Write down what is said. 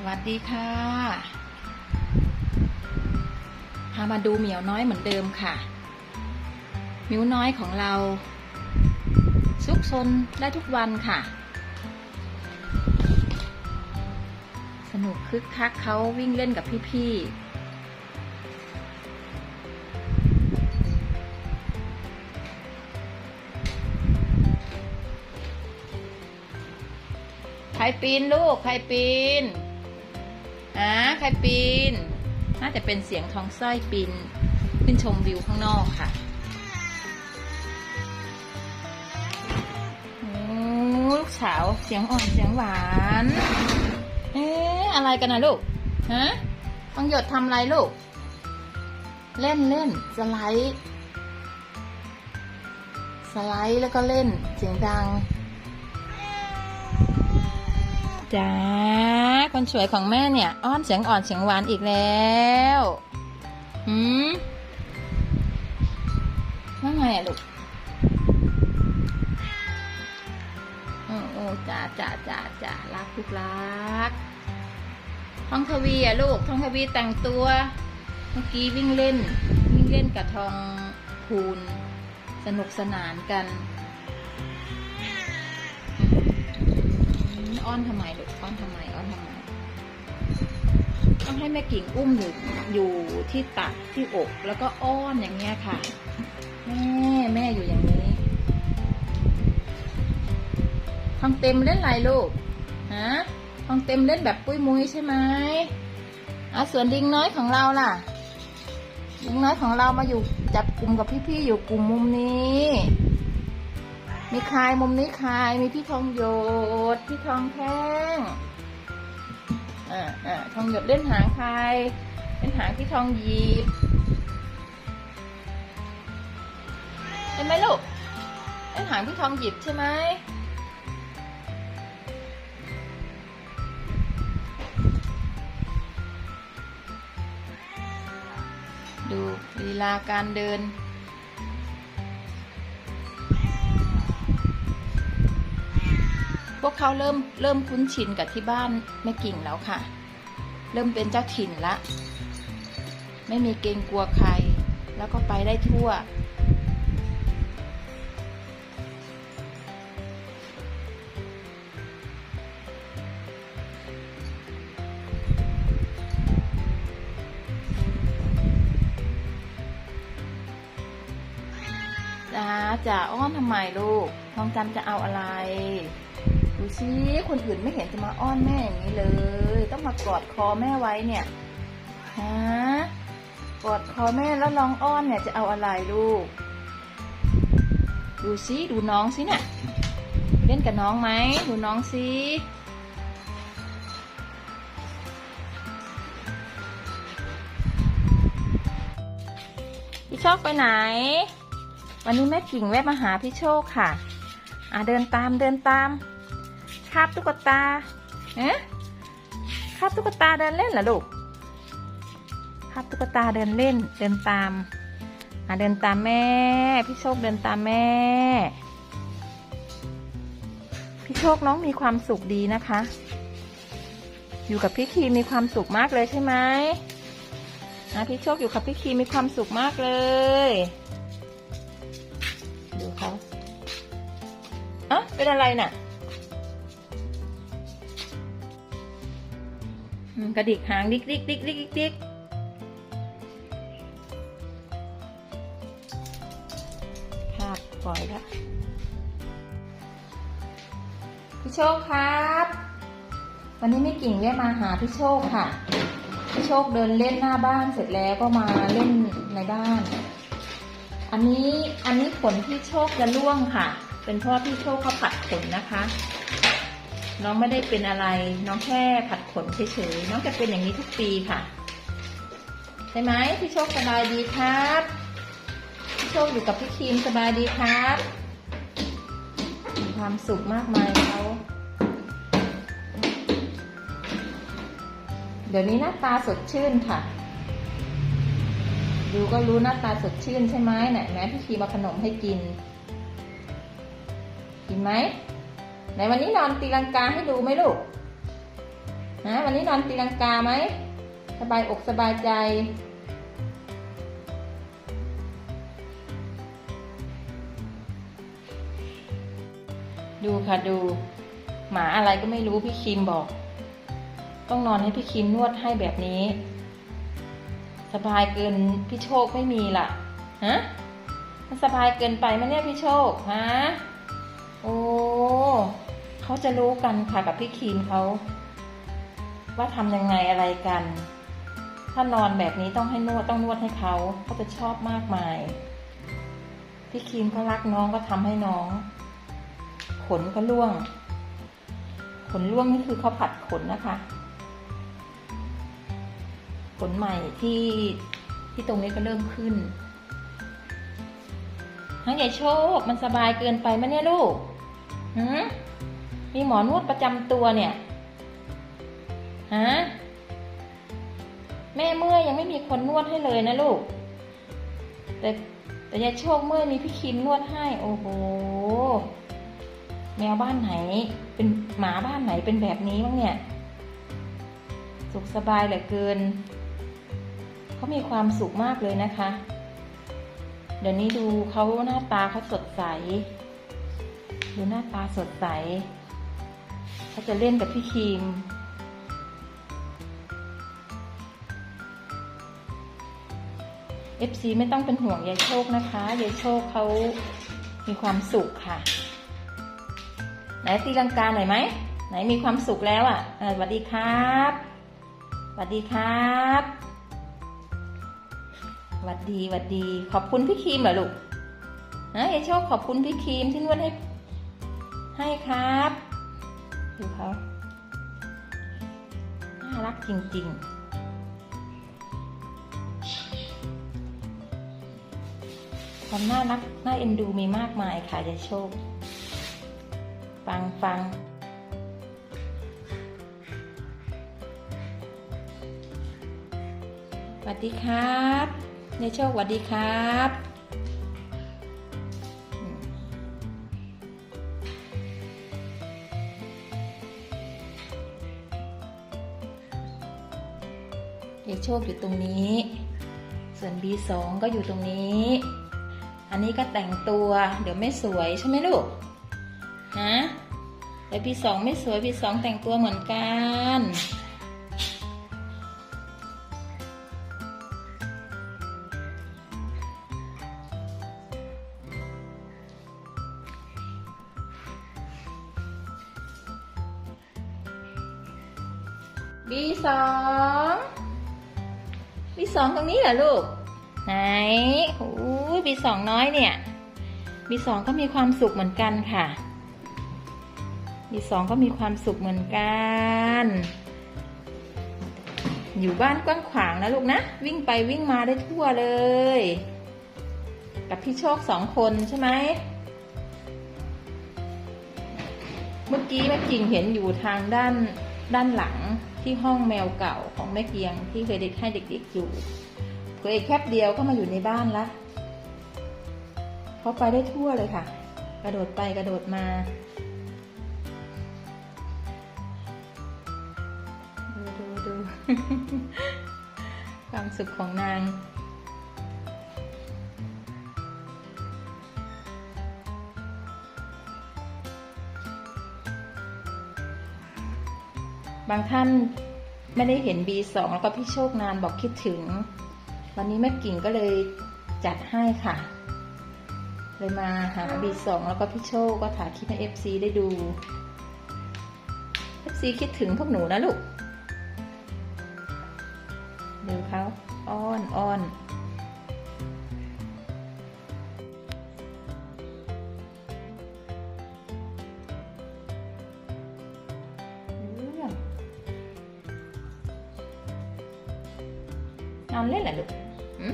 สวัสดีค่ะ พามาดูเหมียวน้อยเหมือนเดิมค่ะหมิวน้อยของเรา ซุกซนได้ทุกวันค่ะ สนุกคึกคักเขาวิ่งเล่นกับพี่ๆใครปีนลูก ใครปีน อ่าใครปีน น่าจะเป็นเสียงทองสร้อยปีน ขึ้นชมวิวข้างนอกค่ะโอ้ลูกสาวเสียงอ่อนเสียงหวาน เอ๊ะอะไรกันนะลูก ฮะทองหยดทำอะไรลูก เล่นเล่นสไลด์ สไลด์แล้วก็เล่นเสียงดัง จ้าคนสวยของแม่เนี่ย อ้อนเสียงอ่อนเสียงหวานอีกแล้วหืมว่าไงอะลูกโอ้โอ้จ้าจ้าจ้าจ้ารักลูกรักทองทวีอะลูกทองทวีแต่งตัว เมื่อกี้วิ่งเล่น วิ่งเล่นกับทองคูณ สนุกสนานกัน อ้อนทำไมลูกอ้อนทำไมอ้อนทำไมต้องให้แม่กิ่งอุ้มอยู่อยู่ที่ตักที่อกแล้วก็อ้อนอย่างเงี้ยค่ะ แม่แม่อยู่อย่างนี้ทองเต็มเล่นอะไรลูกฮะทองเต็มเล่นแบบปุ้ยมุ้ยใช่ไหมอะส่วนดิงน้อยของเราล่ะดิงน้อยของเรามาอยู่จับกลุ่มกับพี่ๆอยู่กลุ่มมุมนี้ มีใครมุมนี้ใครมีพี่ทองหยดพี่ทองแท่งอ่าอ่าทองหยดเล่นหางใครเล่นหางพี่ทองหยีบเห็นไหมลูกเล่นหางพี่ทองหยิบใช่ไหมดูลีลาการเดิน พวกเขาเริ่มเริ่มคุ้นชินกับที่บ้านแม่กิ่งแล้วค่ะ เริ่มเป็นเจ้าถิ่นละ ไม่มีเกรงกลัวใคร แล้วก็ไปได้ทั่ว จ้าจ๋าอ้อนทำไมลูกทองจันจะเอาอะไร ดูสิคนอื่นไม่เห็นจะมาอ้อนแม่อย่างนี้เลย ต้องมากอดคอแม่ไว้เนี่ยฮะกอดคอแม่แล้วร้องอ้อนเนี่ยจะเอาอะไรลูก ดูสิดูน้องสิเนี่ยเล่นกับน้องไหมดูน้องสิพี่โชคไปไหน วันนี้แม่กิ่งแวะมาหาพี่โชคค่ะ อะเดินตามเดินตาม คาบตุ๊กตาเอ๊ะคาบตุ๊กตาเดินเล่นเหรอลูกคาบตุ๊กตาเดินเล่นเดินตามอะเดินตามแม่ พี่โชคเดินตามแม่ พี่โชคน้องมีความสุขดีนะคะ อยู่กับพี่คีมีความสุขมากเลยใช่ไหมอะพี่โชคอยู่กับพี่คีมีความสุขมากเลยดูเขาอะเป็นอะไรน่ะ กระดิกหางดิกดิกดิกดิกดิกดิกภาพปล่อยละพี่โชคครับ วันนี้ไม่กิ่งแวะมาหาพี่โชคค่ะ พี่โชคเดินเล่นหน้าบ้านเสร็จแล้วก็มาเล่นในบ้าน อันนี้อันนี้ขนพี่โชคจะร่วงค่ะ เป็นเพราะพี่โชคเขาผัดขนนะคะ น้องไม่ได้เป็นอะไร น้องแค่ผัดขนเฉยๆ น้องจะเป็นอย่างนี้ทุกปีค่ะ ใช่ไหมพี่โชคสบายดีครับ พี่โชคอยู่กับพี่ครีมสบายดีครับมีความสุขมากมายเขาเดี๋ยวนี้หน้าตาสดชื่นค่ะ ดูก็รู้หน้าตาสดชื่นใช่ไหมไหนแม่พี่ครีมเอาขนมให้กิน กินไหม ไหนวันนี้นอนตีลังกาให้ดูไหมลูกฮะวันนี้นอนตีลังกาไหมสบายอกสบายใจดูค่ะดูหมาอะไรก็ไม่รู้พี่คิมบอก ต้องนอนให้พี่คิมนวดให้แบบนี้ สบายเกินพี่โชคไม่มีล่ะฮะมันสบายเกินไปไหมเนี่ยพี่โชคฮะโอ้ เขาจะรู้กันค่ะกับพี่คีมเขาว่าทำยังไงอะไรกัน ถ้านอนแบบนี้ต้องให้นวดต้องนวดให้เขาเขาจะชอบมากมาย พี่คีมเขารักน้องก็ทำให้น้อง ขนก็ร่วง ขนร่วงนี่คือเขาผัดขนนะคะ ขนใหม่ที่ที่ตรงนี้ก็เริ่มขึ้นทั้งใหญ่โชค มันสบายเกินไปไหมเนี่ยลูกหืม มีหมอนวดประจำตัวเนี่ยฮะแม่เมื่อยยังไม่มีคนนวดให้เลยนะลูก แต่แต่ยายโชคเมื่อยมีพี่คิมนวดให้ โอ้โห แมวบ้านไหน เป็นหมาบ้านไหนเป็นแบบนี้บ้างเนี่ย สุขสบายเหลือเกิน เขามีความสุขมากเลยนะคะ เดี๋ยวนี้ดูเขาหน้าตาเขาสดใส ดูหน้าตาสดใส เขาจะเล่นกับพี่ครีม FC ไม่ต้องเป็นห่วงยายโชคนะคะยายโชคเขามีความสุขค่ะ ไหนตีลังกาหน่อยไหม ไหนมีความสุขแล้วอะสวัสดีครับสวัสดีครับสวัสดีสวัสดี ขอบคุณพี่ครีมเหรอลูกนะยายโชคขอบคุณพี่ครีมที่นวดให้ให้ครับ ดูเขาน่ารักจริงๆความน่ารักน่าเอ็นดูมีมากมายค่ะยายโชค ฟังฟัง สวัสดีครับยายโชคสวัสดีครับ ยายโชคอยู่ตรงนี้ ส่วน B2 ก็อยู่ตรงนี้ อันนี้ก็แต่งตัว เดี๋ยวไม่สวยใช่ไหมลูก ฮะ เดี๋ยว B2 ไม่สวย B2 แต่งตัวเหมือนกันบีสอง B2 B2 ตรงนี้เหรอลูก ไหนโอ้ย B2 น้อยเนี่ย B2 ก็มีความสุขเหมือนกันค่ะ B2 ก็มีความสุขเหมือนกัน อยู่บ้านกว้างขวางนะลูกนะ วิ่งไปวิ่งมาได้ทั่วเลย กับพี่โชคสองคนใช่ไหมเมื่อกี้แม่กิ่งเห็นอยู่ทางด้านด้านหลัง ที่ห้องแมวเก่าของแม่เกียงที่เคยเด็กให้เด็กๆอยู่เคยแคบเดียวก็มาอยู่ในบ้านละเขาไปได้ทั่วเลยค่ะ กระโดดไปกระโดดมาดูดูดูความสุขของนาง บางท่านไม่ได้เห็น B2 แล้วก็พี่โชคนานบอกคิดถึง วันนี้แม่กิ่งก็เลยจัดให้ค่ะ เลยมาหา B2 แล้วก็พี่โชคก็ถ่ายคลิปให้ FC ได้ดู FC คิดถึงพวกหนูนะลูกดูเขาอ้อนอ้อน นอ